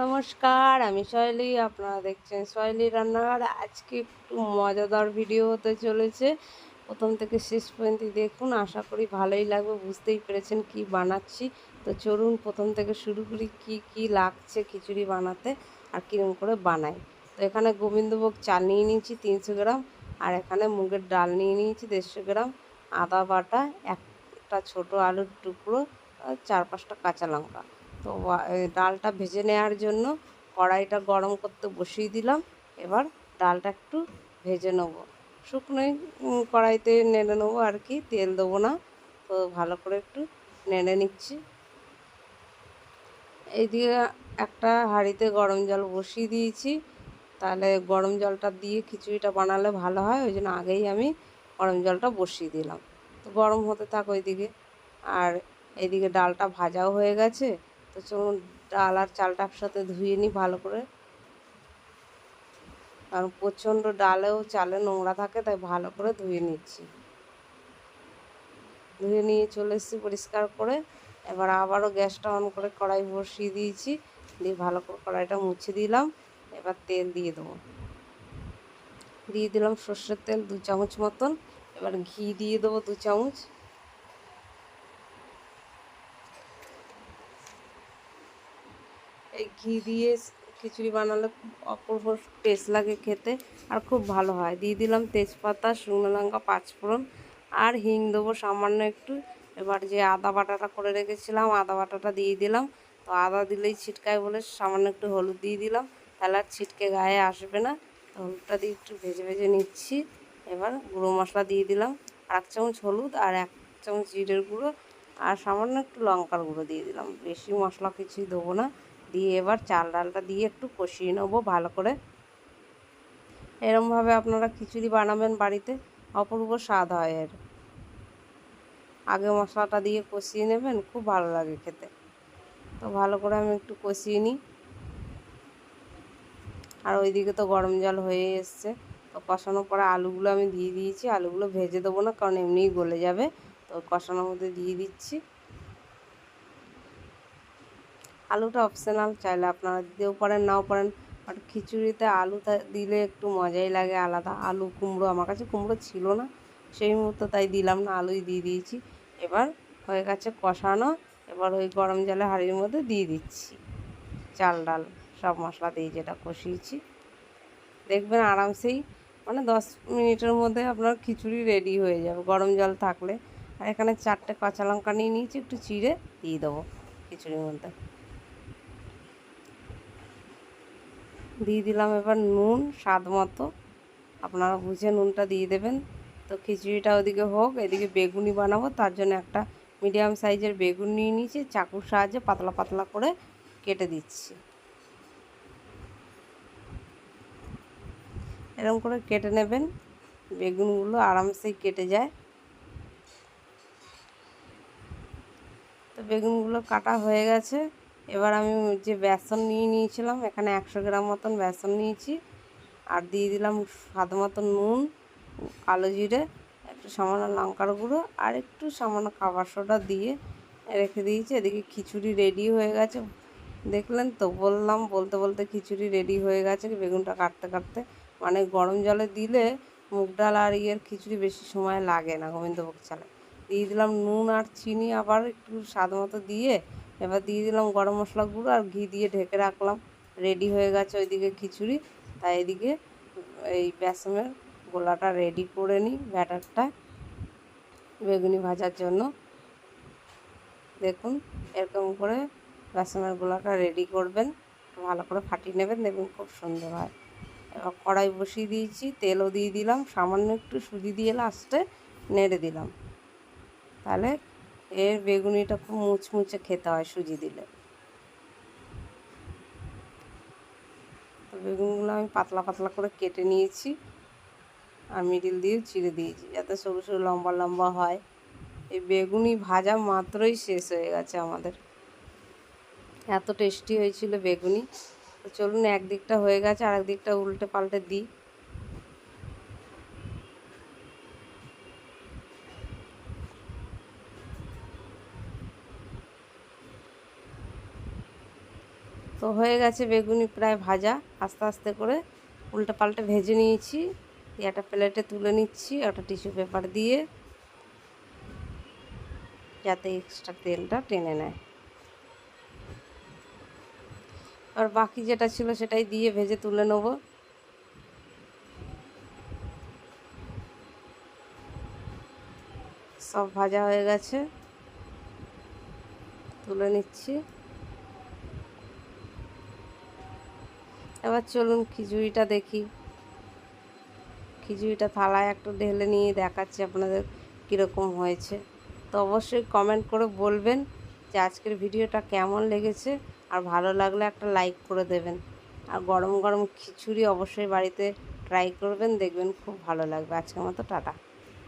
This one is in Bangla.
নমস্কার, আমি শৈলী, আপনারা দেখছেন শৈলী রান্নাঘর। আজকে একটু মজাদার ভিডিও হতে চলেছে। প্রথম থেকে শেষ পর্যন্ত দেখুন, আশা করি ভালোই লাগবে, বুঝতেই পেরেছেন কি বানাচ্ছি। তো চলুন, প্রথম থেকে শুরু করি, কি কি লাগছে খিচুড়ি বানাতে আর কীরকম করে বানাই। তো এখানে গোবিন্দভোগ চাল নিয়ে নিয়েছি তিনশো গ্রাম, আর এখানে মুগের ডাল নিয়ে নিয়েছি দেড়শো গ্রাম, আদা বাটা, একটা ছোট আলুর টুকরো, আর চার পাঁচটা কাঁচা লঙ্কা। তো ডালটা ভেজে নেওয়ার জন্য কড়াইটা গরম করতে বসিয়ে দিলাম। এবার ডালটা একটু ভেজে নেব। শুকনোই কড়াইতে নেড়ে নেব আর কি, তেল দেবো না। তো ভালো করে একটু নেড়ে নিচ্ছি। এইদিকে একটা হাঁড়িতে গরম জল বসিয়ে দিয়েছি। তাহলে গরম জলটা দিয়ে খিচুড়িটা বানালে ভালো হয়, ওই জন্য আগেই আমি গরম জলটা বসিয়ে দিলাম। তো গরম হতে থাক ওইদিকে। আর এইদিকে ডালটা ভাজাও হয়ে গেছে। তো চলুন ডাল আর চালটা একসাথে ধুয়ে নিই ভালো করে। কারণ প্রচণ্ড ডালেও চালে নোংরা থাকে, তাই ভালো করে ধুয়ে নিচ্ছি। ধুয়ে নিয়ে চলে এসেছি পরিষ্কার করে। এবার আবারও গ্যাসটা অন করে কড়াই বসিয়ে দিয়েছি। দিয়ে ভালো করে কড়াইটা মুছে দিলাম। এবার তেল দিয়ে দেবো। দিয়ে দিলাম সর্ষের তেল দু চামচ মতন। এবার ঘি দিয়ে দেবো দু চামচ। এই ঘি দিয়ে খিচুড়ি বানালে অপূর্ব টেস্ট লাগে খেতে। আর খুব ভালো হয়। দিয়ে দিলাম তেজপাতা, শুকনো লঙ্কা, পাঁচফোড়ন আর হিং দেবো সামান্য একটু। এবার যে আদা বাটাটা করে রেখেছিলাম, আদা বাটাটা দিয়ে দিলাম। তো আদা দিলেই ছিটকায় বলে সামান্য একটু হলুদ দিয়ে দিলাম। তাহলে আর ছিটকে গায়ে আসবে না। তো হলুদটা দিয়ে একটু ভেজে ভেজে নিচ্ছি। এবার গুঁড়ো মশলা দিয়ে দিলাম। এক চামচ হলুদ আর এক চামচ জিরের গুঁড়ো। আর সামান্য একটু লঙ্কার গুঁড়ো দিয়ে দিলাম। বেশি মশলা কিছুই দেবো না। দিয়ে এবার চাল ডালটা দিয়ে একটু কষিয়ে নেব ভালো করে। এরমভাবে আপনারা খিচুড়ি বানাবেন বাড়িতে, অপূর্ব স্বাদ হয় এর। আগে মশলাটা দিয়ে কষিয়ে নেবেন, খুব ভালো লাগে খেতে। তো ভালো করে আমি একটু কষিয়ে নিই। আর ওইদিকে তো গরম জল হয়ে এসছে। তো কষানোর পরে আলুগুলো আমি দিয়ে দিয়েছি, আলুগুলো ভেজে দেবো না, কারণ এমনিই গলে যাবে। তো কষানোর মধ্যে দিয়ে দিচ্ছি। আলুটা অপশনাল চাইলে আপনারা দিতেও পারেন, নাও পারেন। বাট খিচুড়িতে আলু দিলে একটু মজাই লাগে আলাদা। আলু, কুমড়ো, আমার কাছে কুমড়ো ছিল না, সেই মুহূর্তে তাই দিলাম না, আলুই দিয়ে দিয়েছি। এবার হয়ে গেছে কষানো, এবার ওই গরম জলে হাঁড়ির মধ্যে দিয়ে দিচ্ছি। চাল, ডাল, সব মশলা দিয়ে যেটা কষিয়েছি। দেখবেন আরামসেই মানে দশ মিনিটের মধ্যে আপনার খিচুড়ি রেডি হয়ে যাবে। গরম জল থাকলে, আর এখানে চারটে কাঁচা লঙ্কা নিয়ে নিয়েছি, একটু চিড়ে দিয়ে দেবো খিচুড়ির মধ্যে। দিয়ে দিলাম এবার নুন, স্বাদ মতো। আপনারা বুঝে নুনটা দিয়ে দেবেন। তো খিচুড়িটা ওদিকে হোক, এদিকে বেগুনি বানাবো। তার জন্য একটা মিডিয়াম সাইজের বেগুন নিয়ে নিয়েছি। চাকুর সাহায্যে পাতলা পাতলা করে কেটে দিচ্ছি। এরকম করে কেটে নেবেন। বেগুনগুলো আরামসেই কেটে যায়। তো বেগুনগুলো কাটা হয়ে গেছে। এবার আমি যে বেসন নিয়ে নিয়েছিলাম, এখানে একশো গ্রাম মতন বেসন নিয়েছি। আর দিয়ে দিলাম স্বাদ মতন নুন, কালো জিরে, একটু সামান্য লঙ্কার গুঁড়ো, আর একটু সামান্য খাবার সোডা দিয়ে রেখে দিয়েছি। এদিকে খিচুড়ি রেডি হয়ে গেছে। দেখলেন তো, বললাম, বলতে বলতে খিচুড়ি রেডি হয়ে গেছে। বেগুনটা কাটতে কাটতে মানে গরম জলে দিলে মুগ ডাল আর ইয়ের খিচুড়ি বেশি সময় লাগে না গোবিন্দভোগ চালে। দিয়ে দিলাম নুন আর চিনি আবার একটু স্বাদ মতো দিয়ে এবার দিয়ে দিলাম গরম মশলা গুঁড়ো আর ঘি দিয়ে ঢেকে রাখলাম। রেডি হয়ে গেছে ওইদিকে খিচুড়ি। তাই এদিকে এই বেসমের গোলাটা রেডি করে নিই ব্যাটারটা বেগুনি ভাজার জন্য। দেখুন এরকম করে বেসমের গোলাটা রেডি করবেন। ভালো করে ফাটিয়ে নেবেন দেখুন খুব সুন্দর হয়। এবার কড়াই বসিয়ে দিয়েছি, তেলও দিয়ে দিলাম, সামান্য একটু সুজি দিয়ে লাস্টে নেড়ে দিলাম। তাহলে এর বেগুনিটা খুব মুচমুচে খেতে হয় সুজি দিলে। তো বেগুনগুলো আমি পাতলা পাতলা করে কেটে নিয়েছি। আর মিডিল দিয়ে চিড়ে দিয়েছি যাতে সরু সরু লম্বা লম্বা হয়। এই বেগুনি ভাজা মাত্রই শেষ হয়ে গেছে আমাদের। এত টেস্টি হয়েছিল বেগুনি। তো চলুন একদিকটা হয়ে গেছে আর একদিকটা উল্টে পাল্টে দিই। তো হয়ে গেছে বেগুনি প্রায় ভাজা। আস্তে আস্তে করে উল্টে পাল্টে ভেজে নিয়েছি। দিয়ে একটা প্লেটে তুলে নিচ্ছি, একটা টিস্যু পেপার দিয়ে, যাতে এক্সট্রা তেলটা টেনে নেয়। আর বাকি যেটা ছিল সেটাই দিয়ে ভেজে তুলে নেব। সব ভাজা হয়ে গেছে। তুলে নিচ্ছি। এবার চলুন খিচুড়িটা দেখি। খিচুড়িটা থালায় একটু ঢেলে নিয়ে দেখাচ্ছি আপনাদের কীরকম হয়েছে। তো অবশ্যই কমেন্ট করে বলবেন যে আজকের ভিডিওটা কেমন লেগেছে আর ভালো লাগলে একটা লাইক করে দেবেন। আর গরম গরম খিচুড়ি অবশ্যই বাড়িতে ট্রাই করবেন, দেখবেন খুব ভালো লাগবে। আজকের মতো, টাটা।